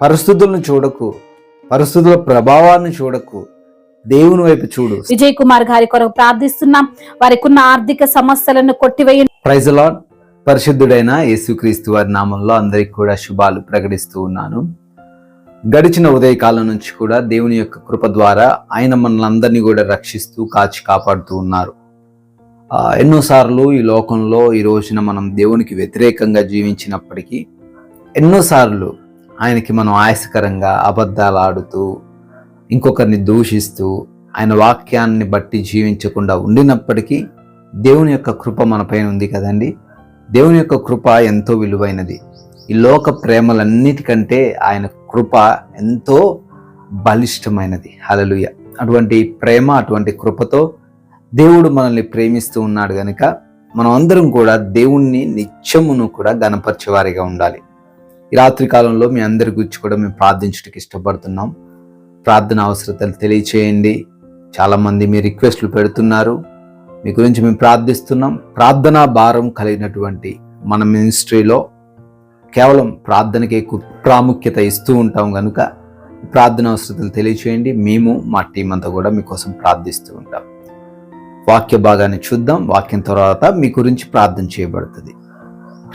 పరిస్థితులను చూడకు పరిస్థితుల ప్రభావాన్ని చూడకు. దేవుని వైపు చూడు. విజయ్ కుమార్ గారి కొరకు ప్రార్థిస్తున్నాం. వారికి ఉన్న ఆర్థిక సమస్యలను కొట్టివేయ ప్రైజ్ లాడ్ పరిశుద్ధుడైన యేసుక్రీస్తు వారి నామంలో అందరికి కూడా శుభాలు ప్రకటిస్తూ ఉన్నాను. గడిచిన ఉదయకాలం నుంచి కూడా దేవుని యొక్క కృప ద్వారా ఆయన మనల్ని కూడా రక్షిస్తూ కాచి కాపాడుతూ ఉన్నారు. ఎన్నోసార్లు ఈ లోకంలో ఈ రోజున మనం దేవునికి వ్యతిరేకంగా జీవించినప్పటికీ ఎన్నోసార్లు ఆయనకి మనం ఆయాసకరంగా అబద్ధాలు ఆడుతూ ఇంకొకరిని దూషిస్తూ ఆయన వాక్యాన్ని బట్టి జీవించకుండా ఉండినప్పటికీ దేవుని యొక్క కృప మనపైన ఉంది కదండి. దేవుని యొక్క కృప ఎంతో విలువైనది. ఈ లోక ప్రేమలన్నిటికంటే ఆయన కృప ఎంతో బలిష్టమైనది. హలలుయ అటువంటి ప్రేమ అటువంటి కృపతో దేవుడు మనల్ని ప్రేమిస్తూ ఉన్నాడు కనుక మనం అందరం కూడా దేవుణ్ణి నిత్యమును కూడా గణపరిచేవారిగా ఉండాలి. ఈ రాత్రి కాలంలో మీ అందరి గురించి కూడా మేము ప్రార్థించడానికి ఇష్టపడుతున్నాం. ప్రార్థన అవసరతలు తెలియచేయండి. చాలామంది మీ రిక్వెస్ట్లు పెడుతున్నారు. మీ గురించి మేము ప్రార్థిస్తున్నాం. ప్రార్థనా భారం కలిగినటువంటి మన మినిస్ట్రీలో కేవలం ప్రార్థనకి ప్రాముఖ్యత ఇస్తూ ఉంటాం కనుక ప్రార్థన అవసరతలు తెలియచేయండి. మేము మా టీం అంతా కూడా మీకోసం ప్రార్థిస్తూ ఉంటాం. వాక్య భాగాన్ని చూద్దాం. వాక్యం తర్వాత మీ గురించి ప్రార్థన చేయబడుతుంది.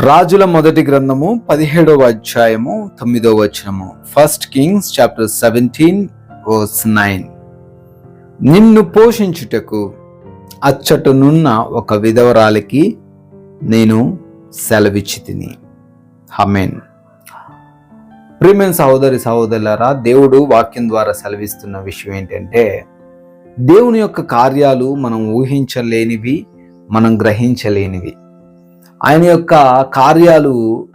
రాజుల మొదటి గ్రంథము పదిహేడవ అధ్యాయము తొమ్మిదవ వచనము. First Kings chapter seventeen verse nine నిన్ను పోషించుటకు అచ్చటనున్న ఒక విధవరాలికి నేను సెలవిచ్చి తిని హమేన్ ప్రియమైన సహోదరి సహోదరులారా దేవుడు వాక్యం ద్వారా సెలవిస్తున్న విషయం ఏంటంటే దేవుని యొక్క కార్యాలు మనం ఊహించలేనివి మనం గ్రహించలేనివి. ఆయన యొక్క కార్యాలు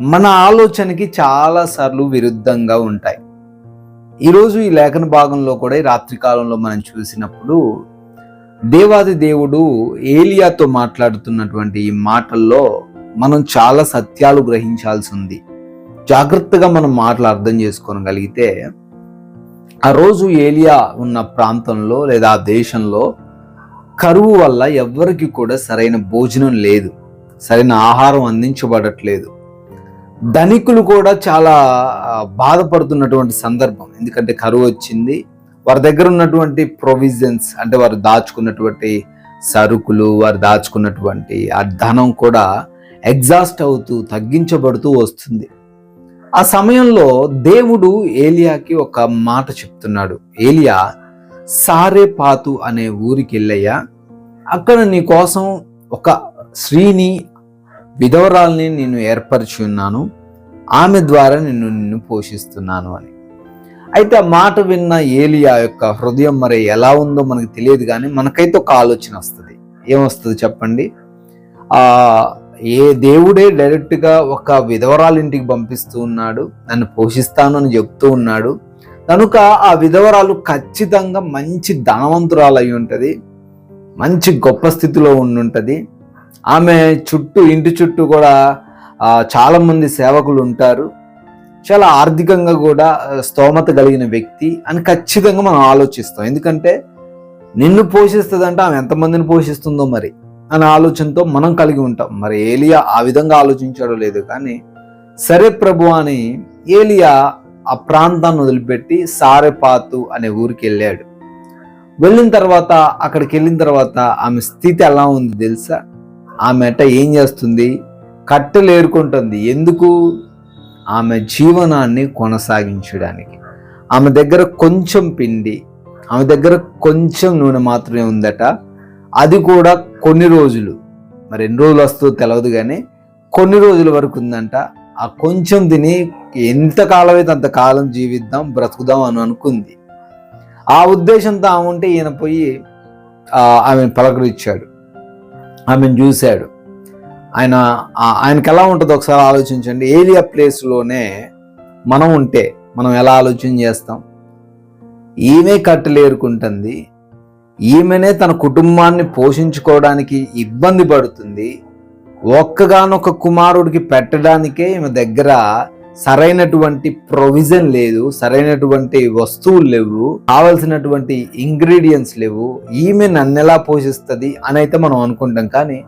మన ఆలోచనకి చాలాసార్లు విరుద్ధంగా ఉంటాయి. ఈరోజు ఈ లేఖన భాగంలో కూడా ఈ రాత్రి కాలంలో మనం చూసినప్పుడు దేవాది దేవుడు ఏలియాతో మాట్లాడుతున్నటువంటి ఈ మాటల్లో మనం చాలా సత్యాలు గ్రహించాల్సి ఉంది. జాగ్రత్తగా మనం మాటలు అర్థం చేసుకోగలిగితే ఆ రోజు ఏలియా ఉన్న ప్రాంతంలో లేదా ఆ దేశంలో కరువు వల్ల ఎవ్వరికి కూడా సరైన భోజనం లేదు. సరైన ఆహారం అందించబడట్లేదు. ధనికులు కూడా చాలా బాధపడుతున్నటువంటి సందర్భం. ఎందుకంటే కరువు వచ్చింది. వారి దగ్గర ఉన్నటువంటి ప్రొవిజన్స్ అంటే వారు దాచుకున్నటువంటి సరుకులు వారు దాచుకున్నటువంటి ఆ ధనం కూడా ఎగ్జాస్ట్ అవుతూ తగ్గించబడుతూ వస్తుంది. ఆ సమయంలో దేవుడు ఏలియాకి ఒక మాట చెప్తున్నాడు. ఏలియా సారేపాతు అనే ఊరికి వెళ్ళయ్యా. అక్కడ నీ కోసం ఒక స్త్రీని విధవరాల్ని నేను ఏర్పరిచి ఉన్నాను ఆమె ద్వారా నిన్ను నిన్ను పోషిస్తున్నాను అని. అయితే ఆ మాట విన్న ఏలియా యొక్క హృదయం మరి ఎలా ఉందో మనకు తెలియదు కానీ మనకైతే ఒక ఆలోచన వస్తుంది. ఏమొస్తుంది చెప్పండి? ఆ ఏ దేవుడే డైరెక్ట్గా ఒక విధవరాలు ఇంటికి పంపిస్తూ ఉన్నాడు నన్ను పోషిస్తాను అని చెప్తూ ఉన్నాడు. కనుక ఆ విధవరాలు ఖచ్చితంగా మంచి ధనవంతురాలు అయి ఉంటుంది మంచి గొప్ప స్థితిలో ఉండుంటుంది. ఆమె చుట్టూ ఇంటి చుట్టూ కూడా చాలామంది సేవకులు ఉంటారు. చాలా ఆర్థికంగా కూడా స్తోమత కలిగిన వ్యక్తి అని ఖచ్చితంగా మనం ఆలోచిస్తాం. ఎందుకంటే నిన్ను పోషిస్తుందంటే ఆమె ఎంతమందిని పోషిస్తుందో మరి అనే ఆలోచనతో మనం కలిగి ఉంటాం. మరి ఏలియా ఆ విధంగా ఆలోచించాడో లేదు కానీ సరే ప్రభు అని ఏలియా ఆ ప్రాంతాన్ని వదిలిపెట్టి సారెపాతు అనే ఊరికి వెళ్ళాడు. వెళ్ళిన తర్వాత అక్కడికి వెళ్ళిన తర్వాత ఆమె స్థితి ఎలా ఉంది తెలుసా? ఆమె అట్ట ఏం చేస్తుంది? కట్టెలు ఏరుకుంటుంది. ఎందుకు? ఆమె జీవనాన్ని కొనసాగించడానికి. ఆమె దగ్గర కొంచెం పిండి ఆమె దగ్గర కొంచెం నూనె మాత్రమే ఉందట. అది కూడా కొన్ని రోజులు. మరి ఎన్ని రోజులు వస్తుందో తెలియదు కానీ కొన్ని రోజుల వరకు ఉందంట. ఆ కొంచెం తిని ఎంత కాలం అయితే అంత కాలం జీవిద్దాం బ్రతుకుదాం అని అనుకుంది. ఆ ఉద్దేశంతో ఆమె ఉంటే ఈయన పోయి ఆమెను పలకరించాడు. ఆమెను చూశాడు. ఆయన ఆయనకి ఎలా ఉంటుందో ఒకసారి ఆలోచించండి. ఏలియా ప్లేస్లోనే మనం ఉంటే మనం ఎలా ఆలోచన చేస్తాం? ఈమె కట్టలేరుకుంటుంది. ఈమెనే తన కుటుంబాన్ని పోషించుకోవడానికి ఇబ్బంది పడుతుంది. ఒక్కగానొక్క కుమారుడికి పెట్టడానికే ఈమె దగ్గర సరైనటువంటి ప్రొవిజన్ లేదు సరైనటువంటి వస్తువులు లేవు కావలసినటువంటి ఇంగ్రీడియంట్స్ లేవు ఈమె నన్ను ఎలా పోషిస్తుంది అని అయితే మనం అనుకుంటాం కానీ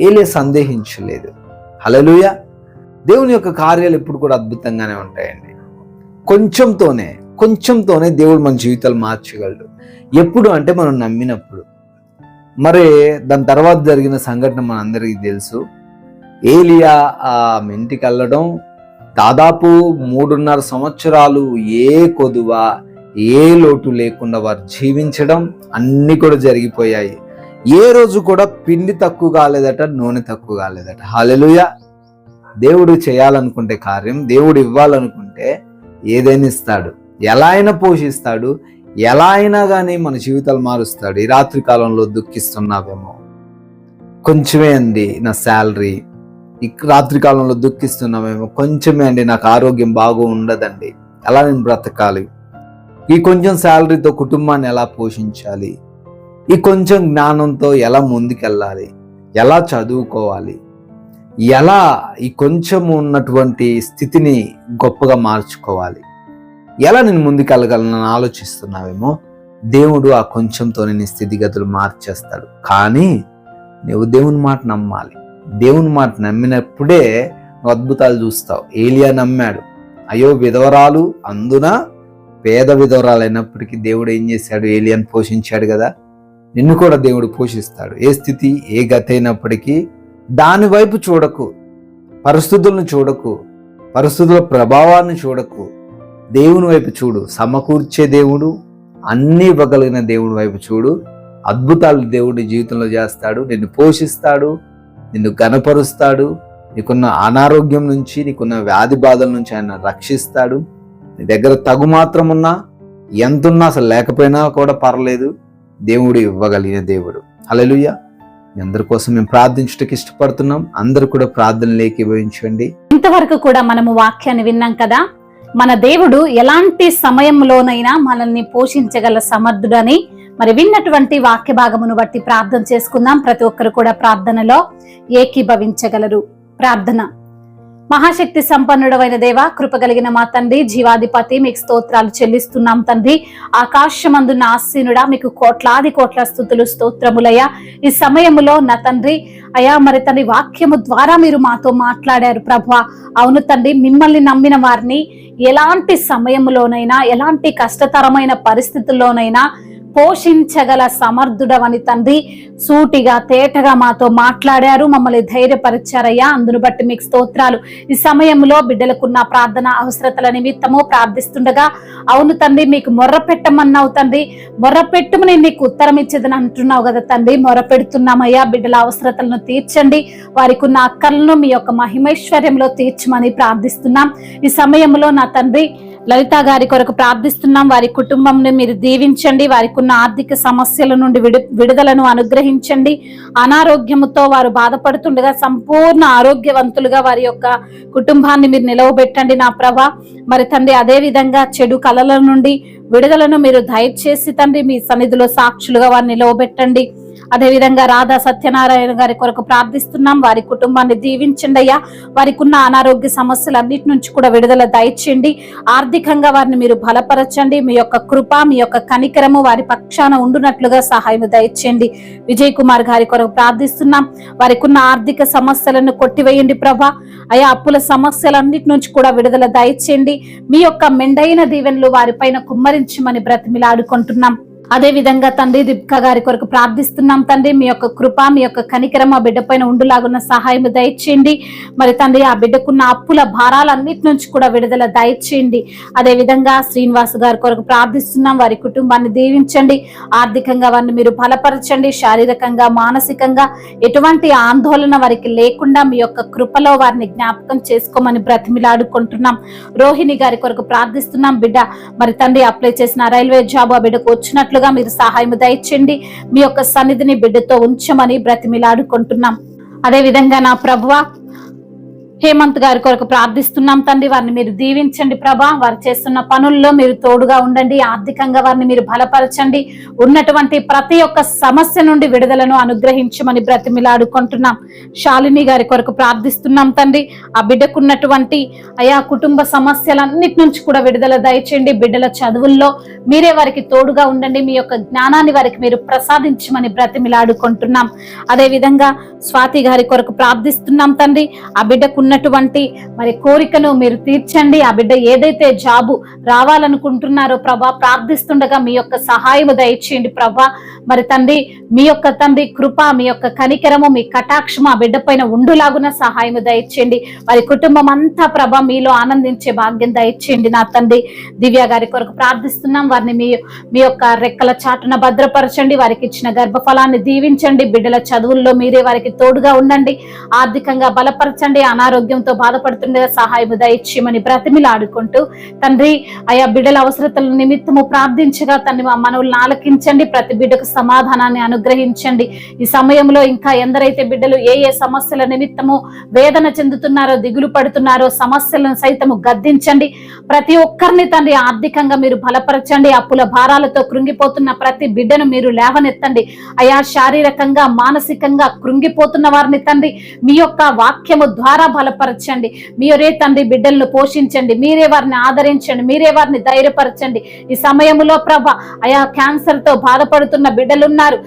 ఏలే సందేహించలేదు. హలలుయ దేవుని యొక్క కార్యాలు ఎప్పుడు కూడా అద్భుతంగానే ఉంటాయండి. కొంచెంతోనే కొంచెంతోనే దేవుడు మన జీవితాలు మార్చగలడు. ఎప్పుడు అంటే మనం నమ్మినప్పుడు. మరి దాని తర్వాత జరిగిన సంఘటన మనందరికీ తెలుసు. ఏలియా ఆ ఇంటికి వెళ్ళడం దాదాపు మూడున్నర సంవత్సరాలు ఏ కొదువ ఏ లోటు లేకుండా వారు జీవించడం అన్నీ కూడా జరిగిపోయాయి. ఏ రోజు కూడా పిండి తక్కువ కాలేదట నూనె తక్కువ కాలేదట. హాలెలుయ దేవుడు చేయాలనుకుంటే కార్యం దేవుడు ఇవ్వాలనుకుంటే ఏదైనా ఇస్తాడు. ఎలా అయినా పోషిస్తాడు ఎలా అయినా కానీ మన జీవితాలు మారుస్తాడు. ఈ రాత్రి కాలంలో దుఃఖిస్తున్నావేమో. కొంచెమే అండి నా శాలరీ. ఈ రాత్రి కాలంలో దుఃఖిస్తున్నామేమో. కొంచెమే అండి నాకు ఆరోగ్యం బాగు ఉండదండి ఎలా నేను బ్రతకాలి. ఈ కొంచెం శాలరీతో కుటుంబాన్ని ఎలా పోషించాలి? ఈ కొంచెం జ్ఞానంతో ఎలా ముందుకెళ్ళాలి? ఎలా చదువుకోవాలి? ఎలా ఈ కొంచెం ఉన్నటువంటి స్థితిని గొప్పగా మార్చుకోవాలి? ఎలా నేను ముందుకెళ్ళగలను ఆలోచిస్తున్నావేమో. దేవుడు ఆ కొంచెంతో నీ స్థితిగతులు మార్చేస్తాడు. కానీ నువ్వు దేవుని మాట నమ్మాలి. దేవుని మాట నమ్మినప్పుడే నువ్వు అద్భుతాలు చూస్తావు. ఏలియా నమ్మాడు. అయ్యో విధవరాలు అందున పేద విధవరాలైనప్పటికీ దేవుడు ఏం చేశాడు? ఏలియాను పోషించాడు కదా. నిన్ను కూడా దేవుడు పోషిస్తాడు. ఏ స్థితి ఏ గతి అయినప్పటికీ దానివైపు చూడకు. పరిస్థితులను చూడకు. పరిస్థితుల ప్రభావాన్ని చూడకు. దేవుని వైపు చూడు. సమకూర్చే దేవుడు అన్నీ ఇవ్వగలిగిన దేవుడి వైపు చూడు. అద్భుతాలు దేవుడి జీవితంలో చేస్తాడు. నిన్ను పోషిస్తాడు. నిన్ను గనపరుస్తాడు నీకున్న అనారోగ్యం నుంచి నీకున్న వ్యాధి బాధల నుంచి ఆయన రక్షిస్తాడు. నీ దగ్గర తగు మాత్రం ఉన్నా ఎంతున్నా అసలు లేకపోయినా కూడా పర్లేదు. దేవుడు ఇవ్వగలిగిన దేవుడు. హల్లెలూయా. మీ అందరి కోసం మేము ప్రార్థించడానికి ఇష్టపడుతున్నాం. అందరు కూడా ప్రార్థనలోకి భవించండి ఇంతవరకు కూడా మనము వాక్యాన్ని విన్నాం కదా? మన దేవుడు ఎలాంటి సమయంలోనైనా మనల్ని పోషించగల సమర్థుడని మరి విన్నటువంటి వాక్య భాగమును బట్టి ప్రార్థన చేసుకుందాం. ప్రతి ఒక్కరు కూడా ప్రార్థనలో ఏకీభవించగలరు. ప్రార్థన. మహాశక్తి సంపన్నుడమైన దేవ కృపగలిగిన మా తండ్రి జీవాధిపతి మీకు స్తోత్రాలు చెల్లిస్తున్నాం తండ్రి. ఆకాశమందున్న ఆసీనుడా మీకు కోట్లాది కోట్ల స్థుతులు స్తోత్రములయ్యా. ఈ సమయములో నా తండ్రి అయా మరి తండ్రి వాక్యము ద్వారా మీరు మాతో మాట్లాడారు ప్రభు అవును తండ్రి మిమ్మల్ని నమ్మిన వారిని ఎలాంటి సమయంలోనైనా ఎలాంటి కష్టతరమైన పరిస్థితుల్లోనైనా పోషించగల సమర్థుడవని తండ్రి సూటిగా తేటగా మాతో మాట్లాడారు. మమ్మల్ని ధైర్యపరిచారయ్యా. అందును బట్టి మీకు స్తోత్రాలు. ఈ సమయంలో బిడ్డలకున్న ప్రార్థన అవసరతల నిమిత్తము ప్రార్థిస్తుండగా అవును తండ్రి మీకు మొర్ర పెట్టమన్నావు తండ్రి. మొర్ర నేను నీకు ఉత్తరం ఇచ్చేదని అంటున్నావు కదా తండ్రి. మొర్ర పెడుతున్నామయ్యా బిడ్డల అవసరతలను తీర్చండి. వారికి ఉన్న అక్కలను మీ యొక్క మహిమైశ్వర్యంలో తీర్చమని ప్రార్థిస్తున్నాం. ఈ సమయంలో నా తండ్రి లలిత గారి కొరకు ప్రార్థిస్తున్నాం. వారి కుటుంబంని మీరు దీవించండి. వారికి ఉన్న ఆర్థిక సమస్యల నుండి విడు విడుదలను అనుగ్రహించండి. అనారోగ్యముతో వారు బాధపడుతుండగా సంపూర్ణ ఆరోగ్యవంతులుగా వారి యొక్క కుటుంబాన్ని మీరు నిలవబెట్టండి నా ప్రభ. మరి తండ్రి అదే విధంగా చెడు కళల నుండి విడుదలను మీరు దయచేసి తండ్రి మీ సన్నిధిలో సాక్షులుగా వారిని నిలవబెట్టండి. అదేవిధంగా రాధా సత్యనారాయణ గారి కొరకు ప్రార్థిస్తున్నాం. వారి కుటుంబాన్ని దీవించండి అయ్యా. వారికి ఉన్న అనారోగ్య సమస్యలన్నిటి నుంచి కూడా విడుదల దయచేయండి. ఆర్థికంగా వారిని మీరు బలపరచండి. మీ యొక్క కృప మీ యొక్క కనికరము వారి పక్షాన ఉండునట్లుగా సహాయం దయచేయండి. విజయ్ కుమార్ గారి కొరకు ప్రార్థిస్తున్నాం. వారికి ఉన్న ఆర్థిక సమస్యలను కొట్టివేయండి ప్రభా. అయా అప్పుల సమస్యలన్నిటి నుంచి కూడా విడుదల దయచేయండి. మీ యొక్క మెండైన దీవెనలు వారిపైన కుమ్మరించమని బ్రతిమిలాడుకుంటున్నాం. అదే విధంగా తండ్రి దీపిక గారి కొరకు ప్రార్థిస్తున్నాం తండ్రి మీ యొక్క కృప మీ యొక్క కనికరం ఆ బిడ్డ పైన ఉండులాగున్న సహాయం దయచేయండి. మరి తండ్రి ఆ బిడ్డకున్న అప్పుల భారాలన్నిటి నుంచి కూడా విడుదల దయచేయండి. అదే విధంగా శ్రీనివాస్ గారి కొరకు ప్రార్థిస్తున్నాం వారి కుటుంబాన్ని దీవించండి. ఆర్థికంగా వారిని మీరు బలపరచండి శారీరకంగా మానసికంగా ఎటువంటి ఆందోళన వారికి లేకుండా మీ యొక్క కృపలో వారిని జ్ఞాపకం చేసుకోమని బ్రతిమిలాడుకుంటున్నాం. రోహిణి గారి కొరకు ప్రార్థిస్తున్నాం బిడ్డ మరి తండ్రి అప్లై చేసిన రైల్వే జాబ్ ఆ బిడ్డకు వచ్చినట్లు వచ్చినట్లుగా మీరు సహాయం దయచండి మీ యొక్క సన్నిధిని బిడ్డతో ఉంచమని బ్రతిమిలాడుకుంటున్నాం. అదే విధంగా నా ప్రభువ హేమంత్ గారి కొరకు ప్రార్థిస్తున్నాం తండ్రి వారిని మీరు దీవించండి ప్రభా. వారు చేస్తున్న పనుల్లో మీరు తోడుగా ఉండండి ఆర్థికంగా వారిని మీరు బలపరచండి. ఉన్నటువంటి ప్రతి ఒక్క సమస్య నుండి విడుదలను అనుగ్రహించమని బ్రతిమిలాడుకుంటున్నాం. శాలిని గారి కొరకు ప్రార్థిస్తున్నాం తండ్రి. ఆ బిడ్డకున్నటువంటి అయా కుటుంబ సమస్యలన్నిటి నుంచి కూడా విడుదల దయచేయండి. బిడ్డల చదువుల్లో మీరే వారికి తోడుగా ఉండండి. మీ యొక్క జ్ఞానాన్ని వారికి మీరు ప్రసాదించమని బ్రతిమిలాడుకుంటున్నాం. అదే విధంగా స్వాతి గారి కొరకు ప్రార్థిస్తున్నాం తండ్రి. ఆ బిడ్డకు ఉన్నటువంటి మరి కోరికను మీరు తీర్చండి. ఆ బిడ్డ ఏదైతే జాబు రావాలనుకుంటున్నారో ప్రభా ప్రార్థిస్తుండగా మీ యొక్క సహాయము దయచేయండి ప్రభా. మరి తండ్రి మీ యొక్క తండ్రి కృప మీ యొక్క కనికరము మీ కటాక్షము ఆ బిడ్డ పైన ఉండులాగున సహాయము దయచేయండి. మరి కుటుంబం అంతా ప్రభ మీలో ఆనందించే భాగ్యం దయచేయండి నా తండ్రి. దివ్య గారి కొరకు ప్రార్థిస్తున్నాం. వారిని మీ మీ యొక్క రెక్కల చాటున భద్రపరచండి. వారికి ఇచ్చిన గర్భఫలాన్ని దీవించండి. బిడ్డల చదువుల్లో మీరే వారికి తోడుగా ఉండండి. ఆర్థికంగా బలపరచండి. అనారోగ్యంతో బాధపడుతుండే సహాయము దయచేయమని బ్రతిమిలాడుకుంటూ తండ్రి ఆయా బిడ్డల అవసరతల నిమిత్తము ప్రార్థించగా తండ్రి మా మనవులను ఆలకించండి ప్రతి బిడ్డకు సమాధానాన్ని అనుగ్రహించండి. ఈ సమయంలో ఇంకా ఎందరైతే బిడ్డలు ఏ ఏ సమస్యల నిమిత్తము వేదన చెందుతున్నారో దిగులు పడుతున్నారో సమస్యలను సైతము గద్దించండి. ప్రతి ఒక్కరిని తండ్రి ఆర్థికంగా మీరు బలపరచండి. అప్పుల భారాలతో కృంగిపోతున్న ప్రతి బిడ్డను మీరు లేవనెత్తండి. అయా శారీరకంగా మానసికంగా కృంగిపోతున్న వారిని తండ్రి మీ యొక్క వాక్యము ద్వారా బల బలపరచండి. మీరే తండ్రి బిడ్డలను పోషించండి. మీరే వారిని ఆదరించండి. మీరే వారిని ధైర్యపరచండి. ఈ సమయంలో ప్రభ అయా క్యాన్సర్తో బాధపడుతున్న బిడ్డలున్నారు.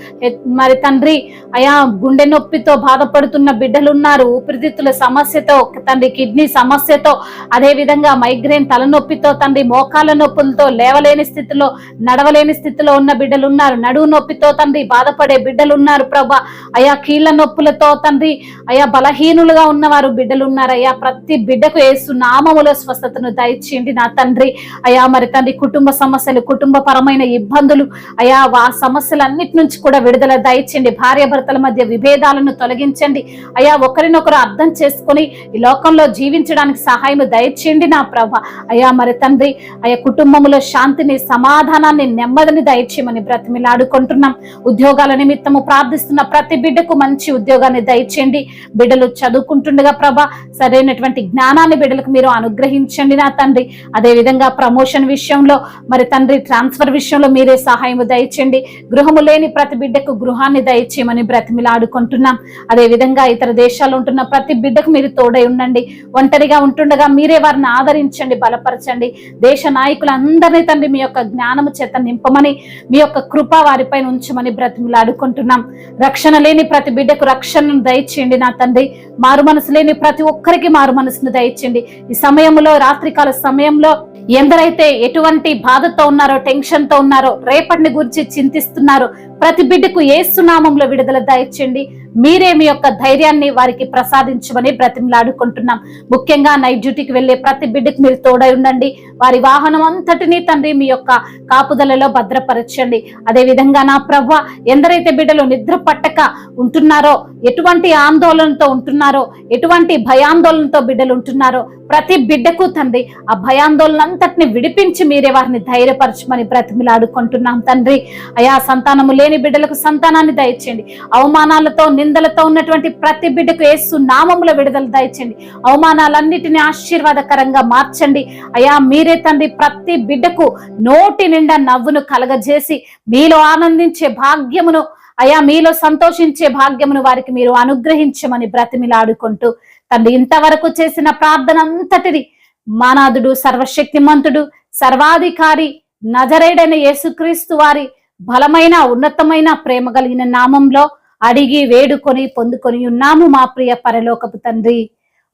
మరి తండ్రి అయా గుండె నొప్పితో బాధపడుతున్న బిడ్డలున్నారు. ఊపిరితిత్తుల సమస్యతో తండ్రి కిడ్నీ సమస్యతో అదే విధంగా మైగ్రేన్ తలనొప్పితో తండ్రి మోకాల నొప్పులతో లేవలేని స్థితిలో నడవలేని స్థితిలో ఉన్న బిడ్డలు ఉన్నారు నడువు నొప్పితో తండ్రి బాధపడే బిడ్డలు ఉన్నారు ప్రభా. అయా కీళ్ళ నొప్పులతో తండ్రి అయా బలహీనులుగా ఉన్నవారు బిడ్డలు ఉన్నారయ్యా. ప్రతి బిడ్డకు ఏసు నామములో స్వస్థతను దయచేయండి నా తండ్రి. అయా మరి తండ్రి కుటుంబ సమస్యలు కుటుంబ పరమైన ఇబ్బందులు అయా ఆ సమస్యలన్నిటి నుంచి కూడా విడుదల దయచేయండి. భార్యాభర్తల మధ్య విభేదాలను తొలగించండి. అయా ఒకరినొకరు అర్థం చేసుకొని ఈ లోకంలో జీవించడానికి సహాయం దయచేయండి నా ప్రభ. అయా మరి తండ్రి అయా కుటుంబంలో శాంతిని సమాధానాన్ని నెమ్మదిని దయచేయమని బ్రతిమిలాడుకుంటున్నాం ఉద్యోగాల నిమిత్తము ప్రార్థిస్తున్న ప్రతి బిడ్డకు మంచి ఉద్యోగాన్ని దయచేయండి. బిడ్డలు చదువుకుంటుండగా ప్రభ సరైనటువంటి జ్ఞానాన్ని బిడ్డలకు మీరు అనుగ్రహించండి నా తండ్రి. అదేవిధంగా ప్రమోషన్ విషయంలో మరి తండ్రి ట్రాన్స్ఫర్ విషయంలో మీరే సహాయం దయచండి గృహము లేని ప్రతి బిడ్డకు గృహాన్ని దయచేయమని బ్రతిమిలాడుకుంటున్నాం. అదేవిధంగా ఇతర దేశాలు ఉంటున్న ప్రతి బిడ్డకు మీరు తోడై ఉండండి. ఒంటరిగా ఉంటుండగా మీరే వారిని ఆదరించండి బలపరచండి. దేశ నాయకులందరినీ తండ్రి మీ యొక్క జ్ఞానము చేత నింపమని మీ యొక్క కృప వారిపైన ఉంచమని బ్రతిమిలాడుకుంటున్నాం. రక్షణ లేని ప్రతి బిడ్డకు రక్షణను దయచేయండి నా తండ్రి. మారు మనసు లేని ప్రతి ఒక్కరికి మారు మనసును దయచండి ఈ సమయంలో రాత్రికాల సమయంలో ఎందరైతే ఎటువంటి బాధతో ఉన్నారో టెన్షన్తో ఉన్నారో రేపటిని గురించి చింతిస్తున్నారో ప్రతి బిడ్డకు ఏ సునామంలో విడుదల దయచండి మీరే మీ యొక్క ధైర్యాన్ని వారికి ప్రసాదించమని బ్రతిమలాడుకుంటున్నాం. ముఖ్యంగా నైట్ డ్యూటీకి వెళ్ళే ప్రతి బిడ్డకు మీరు తోడై ఉండండి. వారి వాహనం అంతటినీ తండ్రి మీ యొక్క కాపుదలలో భద్రపరచండి. అదే విధంగా నా ప్రభ ఎందరైతే బిడ్డలు నిద్ర పట్టక ఉంటున్నారో ఎటువంటి ఆందోళనతో ఉంటున్నారో ఎటువంటి భయాందోళనతో బిడ్డలు ఉంటున్నారో ప్రతి బిడ్డకు తండ్రి ఆ భయాందోళన అంతటిని విడిపించి మీరే వారిని ధైర్యపరచమని బ్రతిమిలాడుకుంటున్నాం తండ్రి. అయా సంతానము లేని బిడ్డలకు సంతానాన్ని దయచేయండి. అవమానాలతో నిందలతో ఉన్నటువంటి ప్రతి బిడ్డకు ఏసు నామముల విడుదల దయచండి. అవమానాలన్నిటిని ఆశీర్వాదకరంగా మార్చండి. అయా మీరే తండ్రి ప్రతి బిడ్డకు నోటి నిండా నవ్వును కలగజేసి మీలో ఆనందించే భాగ్యమును అయా మీలో సంతోషించే భాగ్యమును వారికి మీరు అనుగ్రహించమని బ్రతిమిలాడుకుంటూ తండ్రి ఇంతవరకు చేసిన ప్రార్థన అంతటిది మానాదుడు సర్వశక్తిమంతుడు సర్వాధికారి నజరేడైన యేసుక్రీస్తు వారి బలమైన ఉన్నతమైన ప్రేమ కలిగిన నామంలో అడిగి వేడుకొని పొందుకొని ఉన్నాము మా ప్రియ పరలోకపు తండ్రి.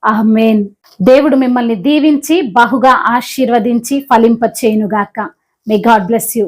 ఆమెన్. దేవుడు మిమ్మల్ని దీవించి బహుగా ఆశీర్వదించి ఫలింపచేయునుగాక. May God bless you